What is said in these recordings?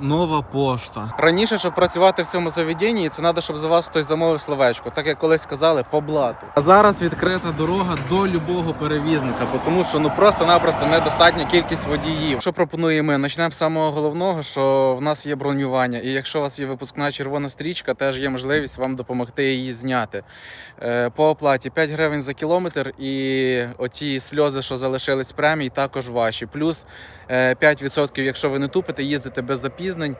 нова пошта. Раніше, щоб працювати в цьому заведенні, це треба, щоб за вас хтось замовив словечко. Так як колись сказали, по блату. А зараз відкрита дорога до любого перевізника, Тому що ну просто-напросто недостатня кількість водіїв. Що пропонуємо? ми? Почнемо з самого головного, що в нас є бронювання. І якщо у вас є випускна червона стрічка, теж є можливість вам допомогти її зняти. Е, По оплаті 5 гривень за кілометр, і оті сльози, що залишились премій, також ваші. Плюс 5%, якщо ви не тупите, їздите без запізнень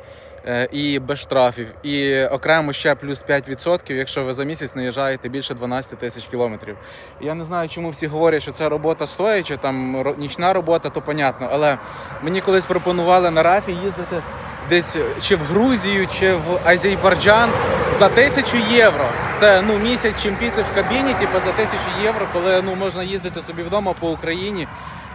е, і без штрафів. І окремо ще плюс 5%, якщо ви за місяць наїжджаєте більше 12 тисяч кілометрів. Я не знаю, чому всі говорять, що це робота стояча, там нічна робота, то понятно. Але мені колись пропонували на рафі їздити десь чи в Грузію, чи в Азербайджан за тисячу євро. Це ну місяць чим піти в кабіні, типу за тисячу євро, коли ну можна їздити собі вдома по Україні.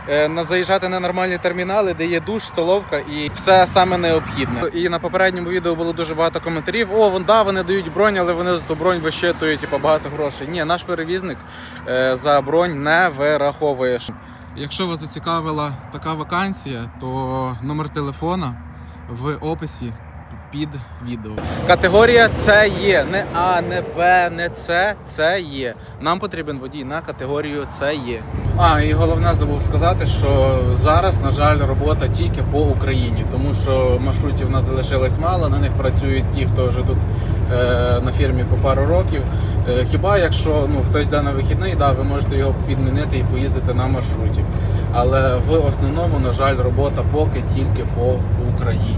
Е, заїжджати на нормальні термінали, де є душ, столовка і все саме необхідне. І на попередньому відео було дуже багато коментарів. О, вон да, вони дають бронь, але вони за ту бронь вищитують типу, багато грошей. Ні, наш перевізник е, за бронь не вираховує. Якщо вас зацікавила така вакансія, то номер телефона в описі під відео. Категорія це є. Не А, не Б, не С, це є. Нам потрібен водій на категорію це є. А, і головне забув сказати, що зараз, на жаль, робота тільки по Україні, тому що маршрутів в нас залишилось мало, на них працюють ті, хто вже тут е, на фірмі по пару років. Е, хіба якщо ну, хтось йде на вихідний, да, ви можете його підмінити і поїздити на маршруті. Але в основному, на жаль, робота поки тільки по Україні.